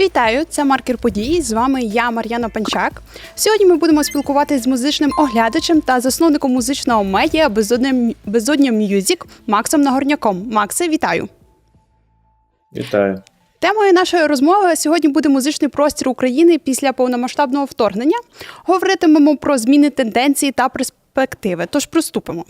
Вітаю, це маркер події. З вами я, Мар'яна Панчак. Сьогодні ми будемо спілкуватися з музичним оглядачем та засновником музичного медіа Безодня, Безодня Мюзік Максом Нагорняком. Максе, вітаю! Вітаю. Темою нашої розмови сьогодні буде музичний простір України після повномасштабного вторгнення. Говоритимемо про зміни тенденції та перспективи. Тож приступимо.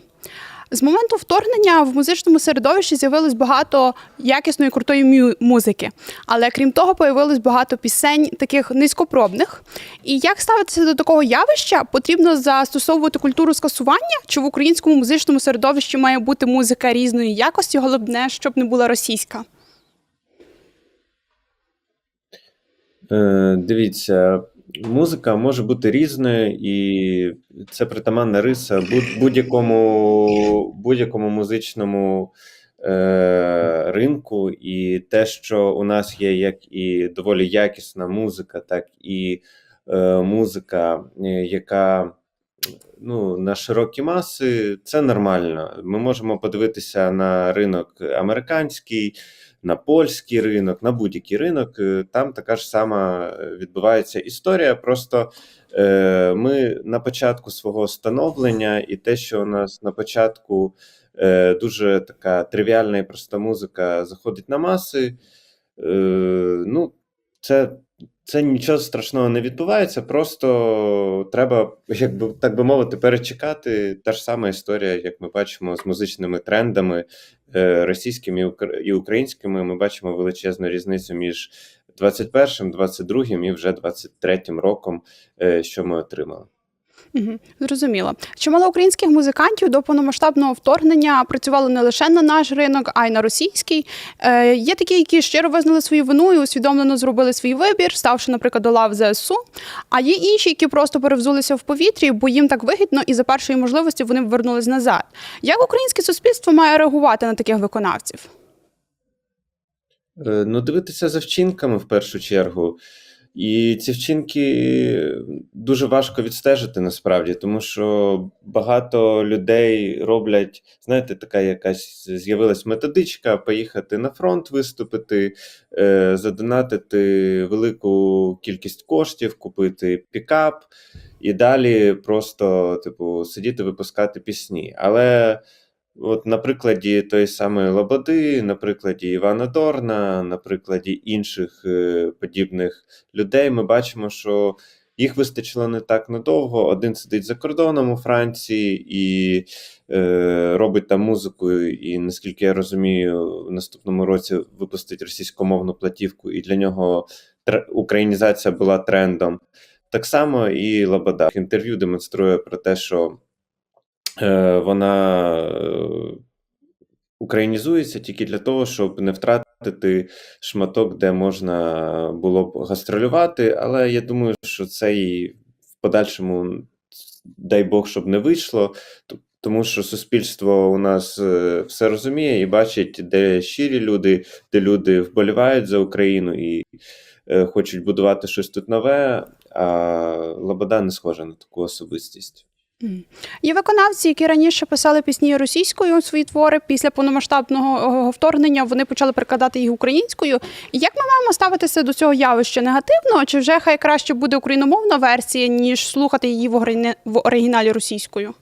З моменту вторгнення в музичному середовищі з'явилось багато якісної крутої музики. Але крім того, появилось багато пісень таких низькопробних. І як ставитися до такого явища? Потрібно застосовувати культуру скасування? Чи в українському музичному середовищі має бути музика різної якості? Головне, щоб не була російська. Е, дивіться, музика може бути різною, і це притаманна риса будь- будь-якому будь-якому музичному е, ринку. І те, що у нас є як і доволі якісна музика, так і е, музика, е, яка ну, на широкі маси, це нормально. Ми можемо подивитися на ринок американський. На польський ринок, на будь-який ринок, е, там така ж сама е, відбувається історія. Просто е, ми на початку свого становлення, і те, що у нас на початку дуже така тривіальна і проста музика заходить на маси, ну, це. Це нічого страшного не відбувається, просто треба, якби так би мовити, перечекати. Та ж сама історія, як ми бачимо з музичними трендами е, російськими і українськими. Ми бачимо величезну різницю між 21-м, 22-м і вже 23-м роком, е, що ми отримали. Угу, зрозуміло. Чимало українських музикантів до повномасштабного вторгнення працювали не лише на наш ринок, а й на російський. Е, є такі, які щиро визнали свою вину і усвідомлено зробили свій вибір, ставши, наприклад, до лав ЗСУ. А є інші, які просто перевзулися в повітрі, бо їм так вигідно, і за першої можливості вони вернулись назад. Як українське суспільство має реагувати на таких виконавців? Е, Ну, дивитися за вчинками в першу чергу. І ці вчинки дуже важко відстежити насправді, тому що багато людей роблять, знаєте, така якась з'явилась методичка поїхати на фронт, виступити, е, задонатити велику кількість коштів, купити пікап і далі просто, типу, сидіти випускати пісні. Але От на прикладі тої самої Лободи, на прикладі Івана Дорна, на прикладі інших е, подібних людей, ми бачимо, що їх вистачило не так надовго. Один сидить за кордоном у Франції і е, робить там музику, і наскільки я розумію, в наступному році випустить російськомовну платівку, і для нього українізація була трендом. Так само і Лобода інтерв'ю демонструє про те, що вона е, українізується тільки для того, щоб не втратити шматок, де можна було б гастролювати. Але я думаю, що це і в подальшому, дай Бог, щоб не вийшло. Тому що суспільство у нас е, все розуміє і бачить, де щирі люди, де люди вболівають за Україну і е, хочуть будувати щось тут нове. А Лобода не схожа на таку особистість. Є виконавці, які раніше писали пісні російською свої твори. Після повномасштабного е, вторгнення вони почали перекладати їх українською. Як ми маємо ставитися до цього явища негативно? Чи вже хай краще буде україномовна версія, ніж слухати її в оригіналі російською?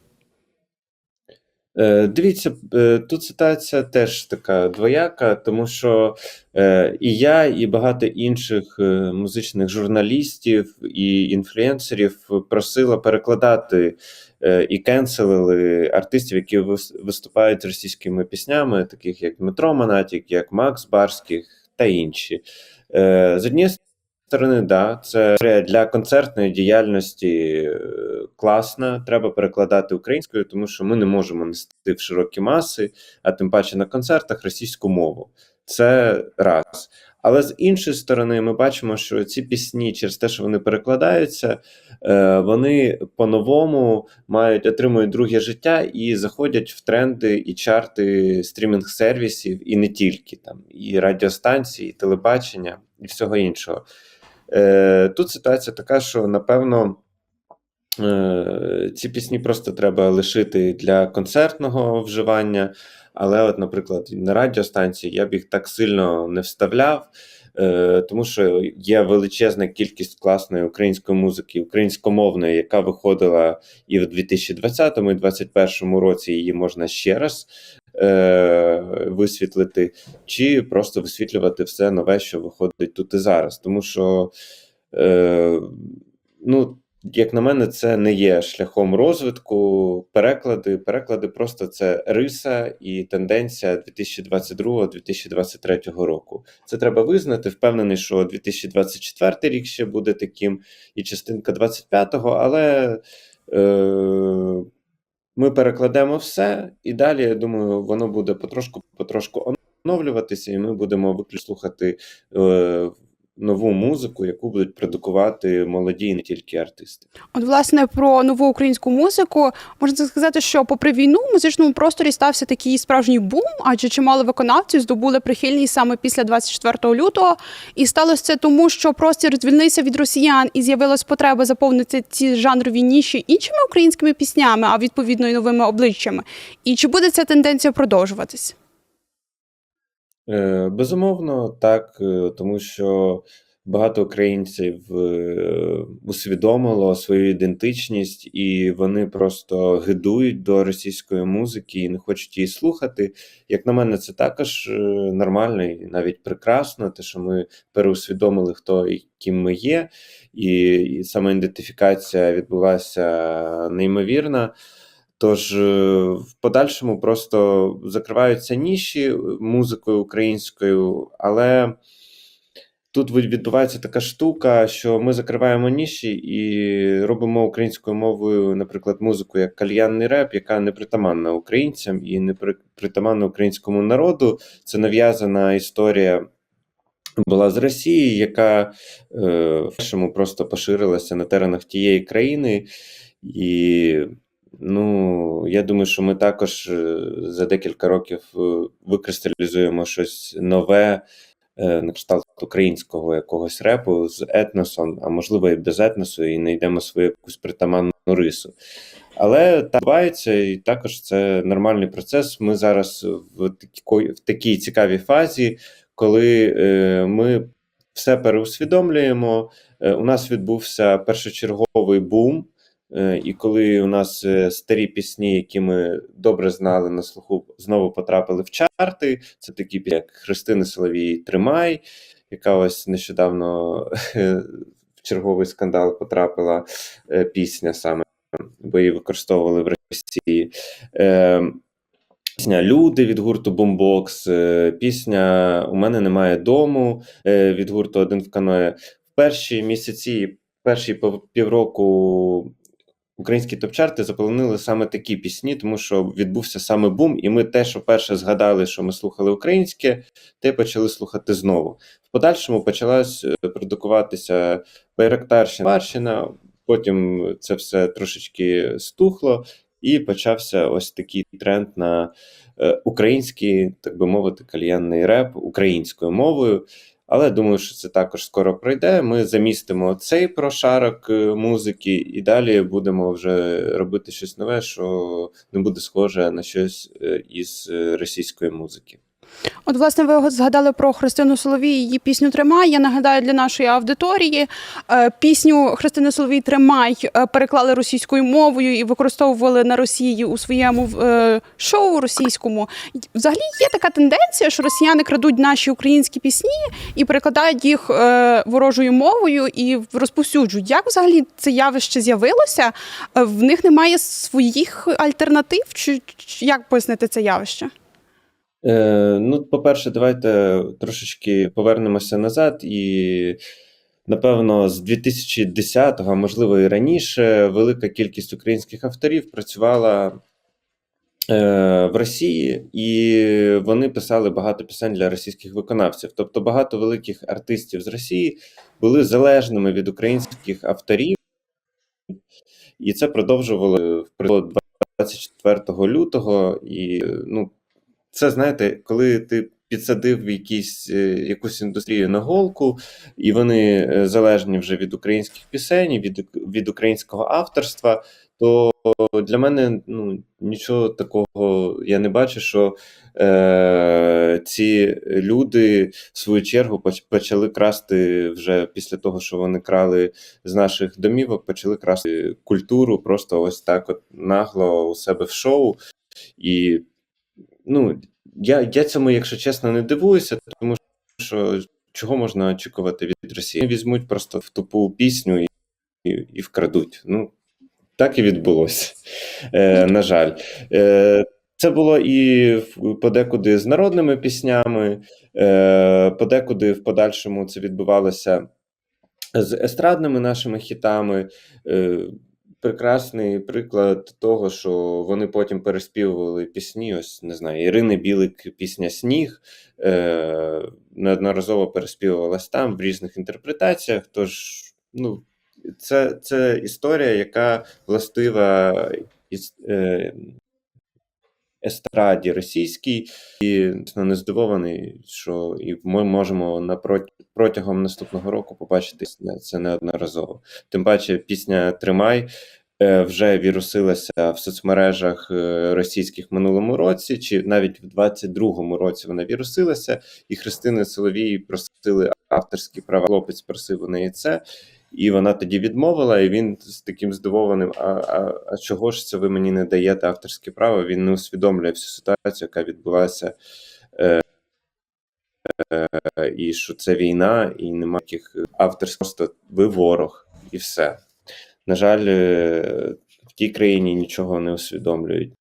Е, Дивіться, е, тут ситуація теж така двояка, тому що е, і я, і багато інших музичних журналістів і інфлюенсерів просила перекладати і кенселили артистів, які вис- виступають з російськими піснями, таких як Дмитро Монатік, як Макс Барських та інші. З однієї сторони, да, це для концертної діяльності е, класна. Треба перекладати українською, тому що ми не можемо нести в широкі маси, а тим паче на концертах російську мову. Це раз. Але з іншої сторони, ми бачимо, що ці пісні, через те, що вони перекладаються, е, вони по-новому мають отримують друге життя і заходять в тренди і чарти стрімінг-сервісів, і не тільки там, і радіостанції, і телебачення, і всього іншого. Е, Тут ситуація така, що напевно. Е, Ці пісні просто треба лишити для концертного вживання, але, от, наприклад, на радіостанції я б їх так сильно не вставляв. Е, тому що є величезна кількість класної української музики, українськомовної, яка виходила і в 2020 і 2021 році. Її можна ще раз е, висвітлити, чи просто висвітлювати все нове, що виходить тут і зараз. Тому що, е, ну, як на мене, це не є шляхом розвитку. Переклади, переклади просто це риса і тенденція 2022-2023 року. Це треба визнати. Впевнений, що 2024 рік ще буде таким, і частинка 25-го, але е, ми перекладемо все, і далі, я думаю, воно буде потрошку потрошку оновлюватися, і ми будемо виключно слухати е, нову музику, яку будуть продукувати молоді і не тільки артисти. От, власне, про нову українську музику можна сказати, що попри війну в музичному просторі стався такий справжній бум, адже чимало виконавців здобули прихильність саме після 24 лютого. І сталося це тому, що простір звільнився від росіян і з'явилась потреба заповнити ці жанрові ніші іншими українськими піснями, а відповідно і новими обличчями. І чи буде ця тенденція продовжуватись? Е, Безумовно, так, е, тому що багато українців е, усвідомило свою ідентичність, і вони просто гидують до російської музики і не хочуть її слухати. Як на мене, це також е, нормально і навіть прекрасно, те, що ми переусвідомили, хто і ким ми є, і, і самоідентифікація відбулася неймовірна. Тож е, в подальшому просто закриваються ніші е, музикою українською, але тут відбувається така штука, що ми закриваємо ніші і робимо українською мовою, наприклад, музику як кальянний реп, яка не притаманна українцям і не при- притаманна українському народу. Це нав'язана історія. Була з Росії, яка е, в першому просто поширилася на теренах тієї країни, і ну, я думаю, що ми також е, за декілька років е, викристалізуємо щось нове е, на кшталт українського якогось репу з етносом, а можливо і без етносу, і знайдемо свою якусь притаманну рису. Але так відбувається, і також це нормальний процес. Ми зараз в такій, в такій цікавій фазі, коли е, ми все переусвідомлюємо. Е, у нас відбувся першочерговий бум. Е, І коли у нас е, старі пісні, які ми добре знали на слуху, знову потрапили в чарти, це такі пісні, як Христини Соловій Тримай, яка ось нещодавно е, в черговий скандал потрапила пісня саме, бо її використовували в Росії. Пісня Люди від гурту Бумбокс, пісня У мене немає дому від гурту Один в каное. В перші місяці, перші півроку українські топ-чарти заполонили саме такі пісні, тому що відбувся саме бум, і ми те, що перше згадали, що ми слухали українське, те почали слухати знову. В подальшому почалась е, продукуватися Байрактарщина, Барщина, потім це все трошечки стухло, і почався ось такий тренд на е, український, так би мовити, кальянний реп українською мовою. Але думаю, що це також скоро пройде. Ми замістимо цей прошарок е, музики, і далі будемо вже робити щось нове, що не буде схоже на щось е, із е, російської музики. От, власне, ви згадали про Христину Соловій, її пісню Тримай. Я нагадаю для нашої аудиторії. е, Пісню Христини Соловій Тримай е, переклали російською мовою і використовували на Росії у своєму е, шоу російському. Взагалі є така тенденція, що росіяни крадуть наші українські пісні і перекладають їх ворожою мовою і розповсюджують. Як взагалі це явище з'явилося? В них немає своїх альтернатив? Чи як пояснити це явище? Е, ну, по-перше, давайте трошечки повернемося назад і. Напевно, з 2010-го, можливо і раніше, велика кількість українських авторів працювала е, в Росії, і вони писали багато пісень для російських виконавців. Тобто багато великих артистів з Росії були залежними від українських авторів, і це продовжувало впродовж 24 лютого. І ну, це знаєте, коли ти підсадив якісь, е, якусь індустрію на голку, і вони е, залежні вже від українських пісень, від, від українського авторства, то для мене ну, нічого такого я не бачу, що е, ці люди в свою чергу почали красти вже після того, що вони крали з наших домівок, почали красти культуру просто ось так от нагло у себе в шоу. І ну, я, я цьому, якщо чесно, не дивуюся, тому що чого можна очікувати від Росії? Візьмуть просто в тупу пісню і, і, і вкрадуть. Ну, так і відбулося. Е, на жаль. Е, це було і подекуди з народними піснями, е, подекуди в подальшому це відбувалося з естрадними нашими хітами. Прекрасний приклад того, що вони потім переспівували пісні. Ось не знаю, Ірини Білик, пісня Сніг е, неодноразово переспівувалась там в різних інтерпретаціях. Тож, ну, це, це історія, яка властива іс- е, естраді російській, і не здивований, що і ми можемо протягом наступного року побачити це неодноразово. Тим паче, пісня Тримай е, вже вірусилася в соцмережах е, російських минулому році, чи навіть в 22-му році вона вірусилася, і Христини Соловій просили авторські права. Хлопець просив у неї це. І вона тоді відмовила, і він з таким здивованим: а, а, а чого ж це ви мені не даєте авторське право? Він не усвідомлює всю ситуацію, яка відбулася, е, е, і що це війна, і немає таких авторських, просто ви ворог, і все. На жаль, е, в тій країні нічого не усвідомлюють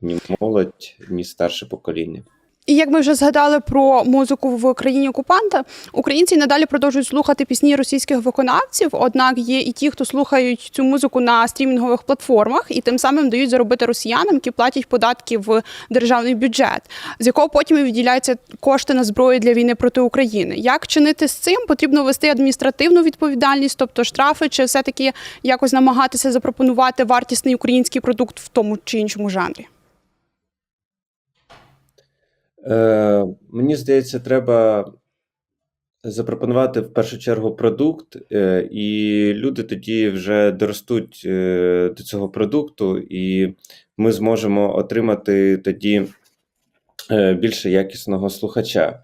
ні молодь, ні старше покоління. І як ми вже згадали про музику в країні окупанта, українці надалі продовжують слухати пісні російських виконавців. Однак є і ті, хто слухають цю музику на стрімінгових платформах, і тим самим дають заробити росіянам, які платять податки в державний бюджет, з якого потім і виділяються кошти на зброю для війни проти України. Як чинити з цим? Потрібно ввести адміністративну відповідальність, тобто штрафи, чи все таки якось намагатися запропонувати вартісний український продукт в тому чи іншому жанрі. Е, мені здається, треба запропонувати в першу чергу продукт, е, і люди тоді вже доростуть е, до цього продукту, і ми зможемо отримати тоді більше якісного слухача.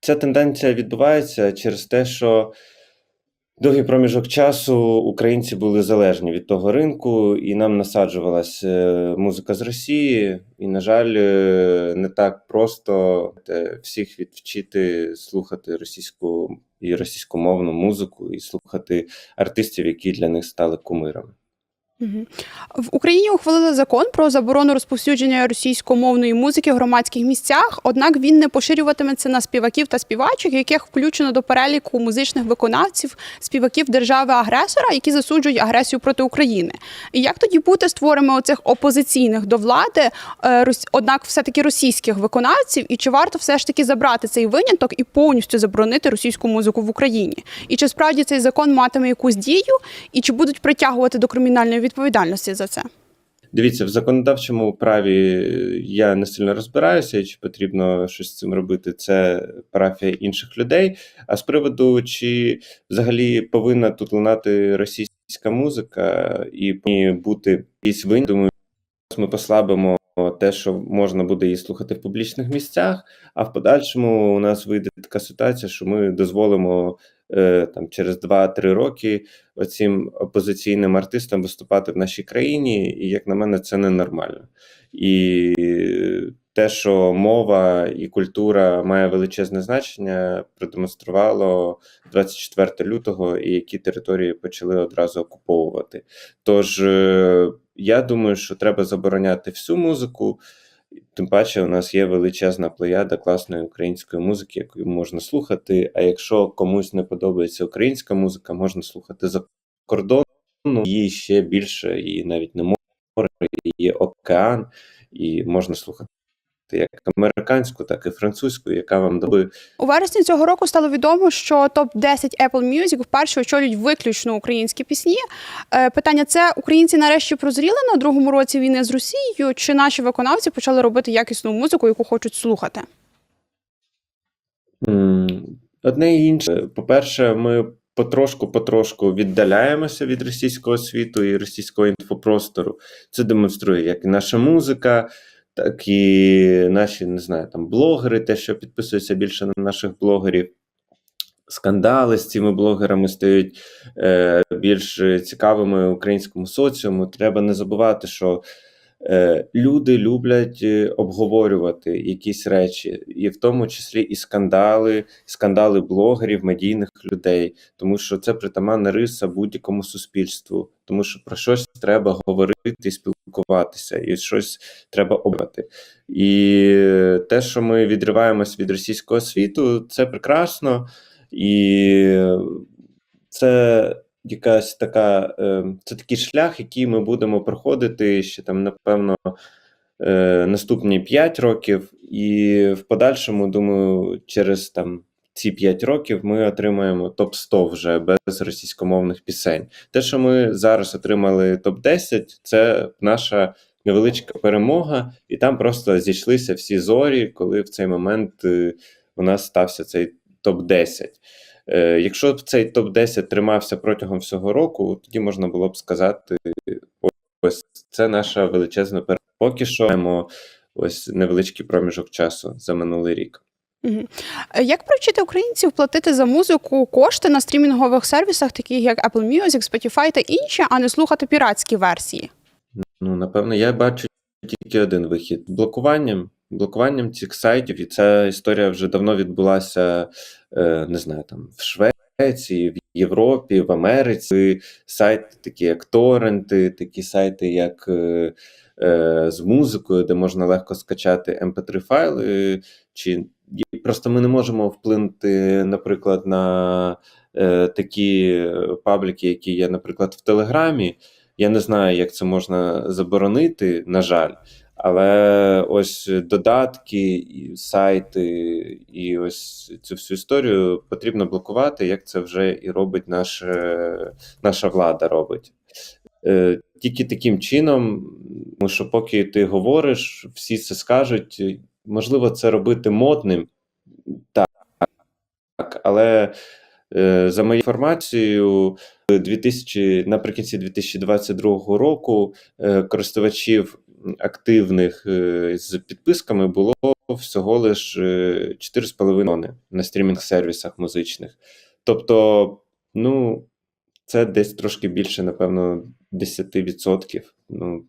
Ця тенденція відбувається через те, що довгий проміжок часу українці були залежні від того ринку, і нам насаджувалась е, музика з Росії. І, на жаль, е, не так просто е, всіх відвчити слухати російську і російськомовну музику, і слухати артистів, які для них стали кумирами. В Україні ухвалили закон про заборону розповсюдження російськомовної музики в громадських місцях, однак він не поширюватиметься на співаків та співачок, яких включено до переліку музичних виконавців, співаків держави-агресора, які засуджують агресію проти України. І як тоді бути з творами оцих опозиційних до влади, е, однак все-таки російських виконавців, і чи варто все ж таки забрати цей виняток і повністю заборонити російську музику в Україні? І чи справді цей закон матиме якусь дію, і чи будуть притягувати до кримінальної відповідальності за це? Дивіться, в законодавчому праві я не сильно розбираюся, і чи потрібно щось з цим робити. Це парафія інших людей. А з приводу, чи взагалі повинна тут лунати російська музика і бути якісь винні, думаю, ми послабимо те, що можна буде її слухати в публічних місцях, а в подальшому у нас вийде така ситуація, що ми дозволимо там через 2-3 роки оцім опозиційним артистам виступати в нашій країні, і як на мене, це ненормально. І те, що мова і культура має величезне значення, продемонструвало 24 лютого і які території почали одразу окуповувати. Тож е, я думаю, що треба забороняти всю музику. Тим паче, у нас є величезна плеяда класної української музики, яку можна слухати. А якщо комусь не подобається українська музика, можна слухати за кордону. Її ще більше, і навіть не море, і є океан, і можна слухати як американську, так і французьку, яка вам дає У вересні цього року стало відомо, що топ 10 Apple Music вперше очолюють виключно українські пісні. Е, Питання: це українці нарешті прозріли на другому році війни з Росією, чи наші виконавці почали робити якісну музику, яку хочуть слухати? Одне і інше. По-перше, ми потрошку-потрошку віддаляємося від російського світу і російського інфопростору. Це демонструє як і наша музика, так і наші, не знаю, там блогери, те, що підписуються більше на наших блогерів. Скандали з цими блогерами стають е, більш цікавими українському соціуму. Треба не забувати, що люди люблять е, обговорювати якісь речі, і в тому числі і скандали, скандали блогерів, медійних людей, тому що це притаманна риса будь-якому суспільству, тому що про щось треба говорити спілкуватися, і щось треба обрати. І те, що ми відриваємось від російського світу, це прекрасно. І це якась така, е, це такий шлях, який ми будемо проходити ще там, напевно, е, наступні 5 років, і в подальшому, думаю, через там ці 5 років ми отримаємо топ-100 вже без російськомовних пісень. Те, що ми зараз отримали топ-10, це наша невеличка перемога, і там просто зійшлися всі зорі, коли в цей момент е, у нас стався цей топ-10. Е, Якщо б цей топ-10 тримався протягом всього року, тоді можна було б сказати: ось це наша величезна перемога. Поки що маємо ось невеличкий проміжок часу за минулий рік. Е, Як привчити українців платити за музику кошти на стрімінгових сервісах, таких як Apple Music, Spotify та інші, а не слухати піратські версії? Ну, напевно, я бачу тільки один вихід: блокуванням. Блокуванням цих сайтів, і ця історія вже давно відбулася, е, не знаю, там в Швеції, в Європі, в Америці. Сайти, такі як торренти, такі сайти, як е, е, з музикою, де можна легко скачати mp3 файли. Чи просто ми не можемо вплинути, наприклад, на такі пабліки, які є, наприклад, в Телеграмі. Я не знаю, як це можна заборонити, на жаль. Але ось додатки, сайти, і ось цю всю історію потрібно блокувати, як це вже і робить наша, наша влада робить. Е, Тільки таким чином, тому що поки ти говориш, всі це скажуть. Можливо, це робити модним, так, але е, за моєю інформацією, 2000, наприкінці 2022 року е, користувачів активних е, з підписками було всього лиш е, 4,5 мільйони на стрімінг-сервісах музичних. Тобто, ну, це десь трошки більше, напевно, 10%. Ну,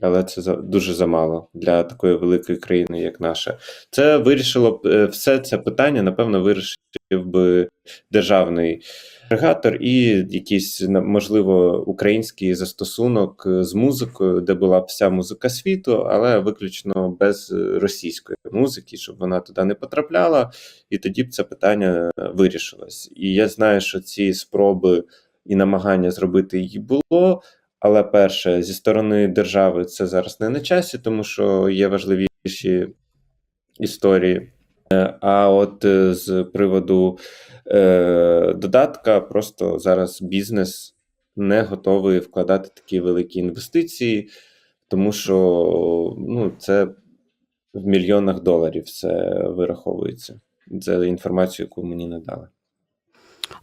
але це дуже замало для такої великої країни, як наша. Це вирішило б е, все це питання, напевно, вирішив би державний агрегатор і якийсь можливо український застосунок е, з музикою, де була б вся музика світу, але виключно без е, російської музики, щоб вона туди не потрапляла, і тоді б це питання вирішилось. І я знаю, що ці спроби і намагання зробити її було. Але перше, зі сторони держави це зараз не на часі, тому що є важливіші історії. Е, А от е, з приводу е, додатка, просто зараз бізнес не готовий вкладати такі великі інвестиції, тому що ну, це в мільйонах доларів все вираховується. Це інформацію, яку мені надали.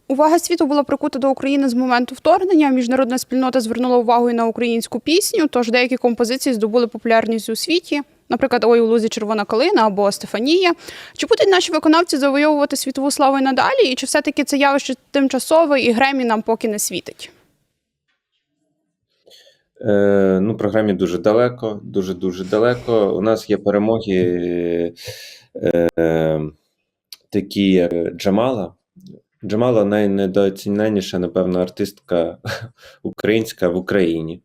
Увага світу була прикута до України з моменту вторгнення. Міжнародна спільнота звернула увагу і на українську пісню, тож деякі композиції здобули популярність у світі. Наприклад, ой у лузі червона калина або Стефанія. Чи будуть наші виконавці завойовувати світову славу і надалі? І чи все-таки це явище тимчасове і Гремі нам поки не світить? Е, ну, програмі дуже далеко, дуже дуже далеко. У нас є перемоги е, такі, як Джамала. Джамала найнедооціненіша, напевно, артистка українська в Україні.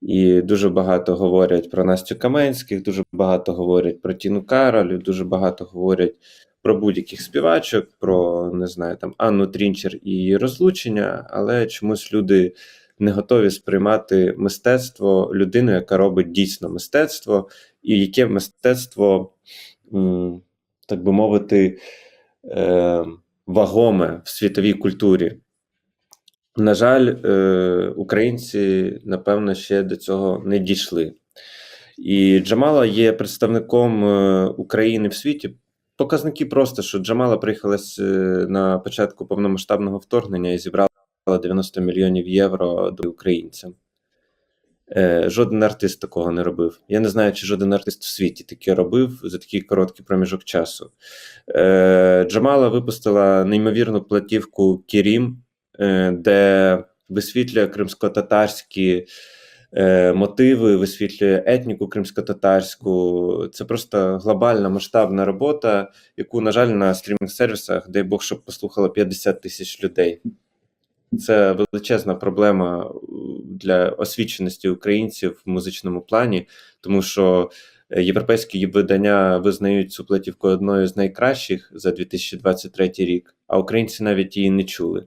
І дуже багато говорять про Настю Каменських, дуже багато говорять про Тіну Кароль, дуже багато говорять про будь-яких співачок, про не знаю, там Анну Трінчер і її розлучення, але чомусь люди не готові сприймати мистецтво людину, яка робить дійсно мистецтво, і яке мистецтво, так би мовити, е, вагоме в світовій культурі. На жаль, е, українці, напевно, ще до цього не дійшли. І Джамала є представником е, України в світі, показники просто, що Джамала приїхала е, на початку повномасштабного вторгнення і зібрала 90 мільйонів євро до українцям. Е, жоден артист такого не робив. Я не знаю, чи жоден артист в світі таке робив за такий короткий проміжок часу. Е, Джамала випустила неймовірну платівку Кірім, е, де висвітлює кримсько-татарські мотиви, висвітлює етніку кримсько-татарську. Це просто глобальна масштабна робота, яку, на жаль, на стрімінг-сервісах, дай Бог, щоб послухало 50 тисяч людей. Це величезна проблема е, для освіченості українців в музичному плані, тому що е, європейські видання визнають цю платівку одною з найкращих за 2023 рік, а українці навіть її не чули.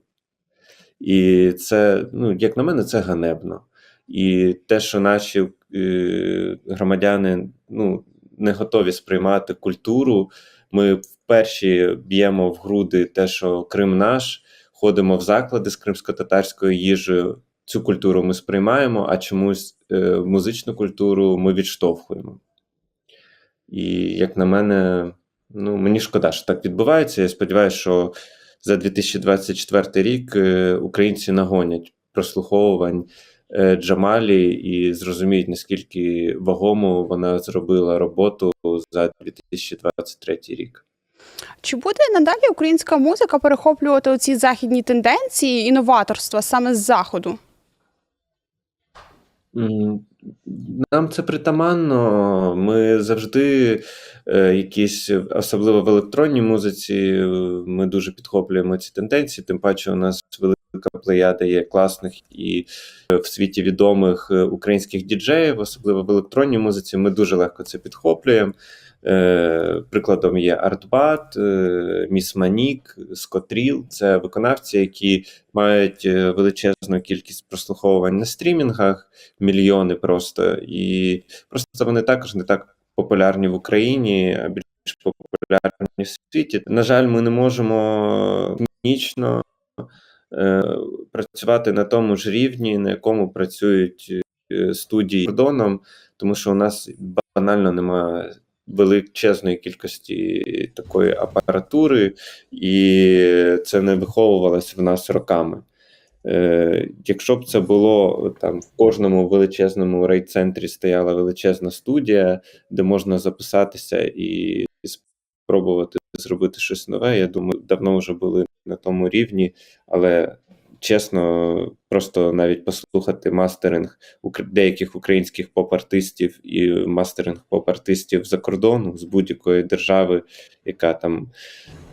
І це, ну, як на мене, це ганебно. І те, що наші е, громадяни ну, не готові сприймати культуру, ми вперше б'ємо в груди те, що Крим наш, ходимо в заклади з кримсько-татарською їжею. Цю культуру ми сприймаємо, а чомусь е, музичну культуру ми відштовхуємо. І, як на мене, ну, мені шкода, що так відбувається. Я сподіваюся, що за 2024 рік е, українці нагонять прослуховувань е, Джамалі і зрозуміють, наскільки вагому вона зробила роботу за 2023 рік. Чи буде надалі українська музика перехоплювати оці західні тенденції і саме з заходу? Нам це притаманно. Ми завжди е, якісь, особливо в електронній музиці, е, ми дуже підхоплюємо ці тенденції. Тим паче, у нас велика плеяда є класних і е, в світі відомих українських діджеїв, особливо в електронній музиці. Ми дуже легко це підхоплюємо. Е, Прикладом є Артбат, е, Міс Манік, Скотріл. Це виконавці, які мають е, величезну кількість прослуховувань на стрімінгах, мільйони просто, і просто вони також не так популярні в Україні, а більш популярні в світі. На жаль, ми не можемо нічно е, працювати на тому ж рівні, на якому працюють студії кордоном, тому що у нас банально немає величезної кількості такої апаратури, і це не виховувалося в нас роками. Е, Якщо б це було там в кожному величезному рейд-центрі стояла величезна студія, де можна записатися і спробувати зробити щось нове, я думаю, давно вже були на тому рівні, але чесно, просто навіть послухати мастеринг деяких українських поп-артистів і мастеринг поп-артистів за кордону з будь-якої держави, яка там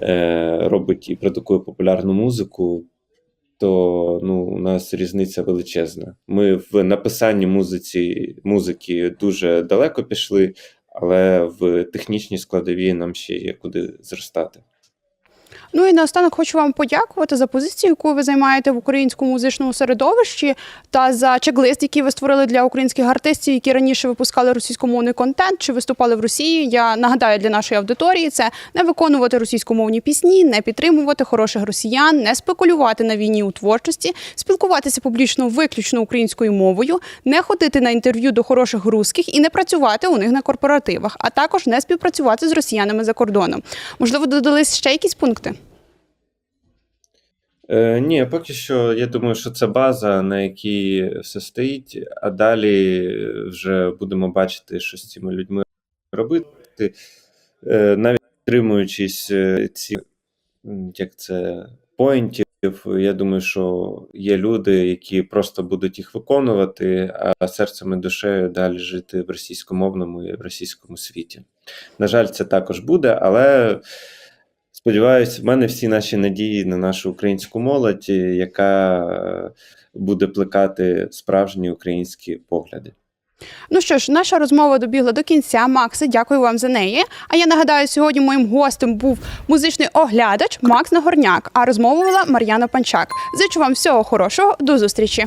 е, робить і продукує популярну музику, то ну, у нас різниця величезна. Ми в написанні музиці, музики дуже далеко пішли, але в технічній складовій нам ще є куди зростати. Ну і наостанок хочу вам подякувати за позицію, яку ви займаєте в українському музичному середовищі, та за чек-лист, який ви створили для українських артистів, які раніше випускали російськомовний контент чи виступали в Росії. Я нагадаю для нашої аудиторії це не виконувати російськомовні пісні, не підтримувати хороших росіян, не спекулювати на війні у творчості, спілкуватися публічно виключно українською мовою, не ходити на інтерв'ю до хороших русських і не працювати у них на корпоративах, а також не співпрацювати з росіянами за кордоном. Можливо, додались ще якісь пункти. Е, ні, поки що я думаю, що це база, на якій все стоїть, а далі вже будемо бачити, що з цими людьми робити, е, навіть тримуючись е, ці як це поінтів. Я думаю, що є люди, які просто будуть їх виконувати, а серцем і душею далі жити в російськомовному і в російському світі. На жаль, це також буде, але сподіваюсь, в мене всі наші надії на нашу українську молодь, яка е, буде плекати справжні українські погляди. Ну що ж, наша розмова добігла до кінця. Максе, дякую вам за неї. А я нагадаю, сьогодні моїм гостем був музичний оглядач Макс Нагорняк, а розмовувала Мар'яна Панчак. Зичу вам всього хорошого, до зустрічі.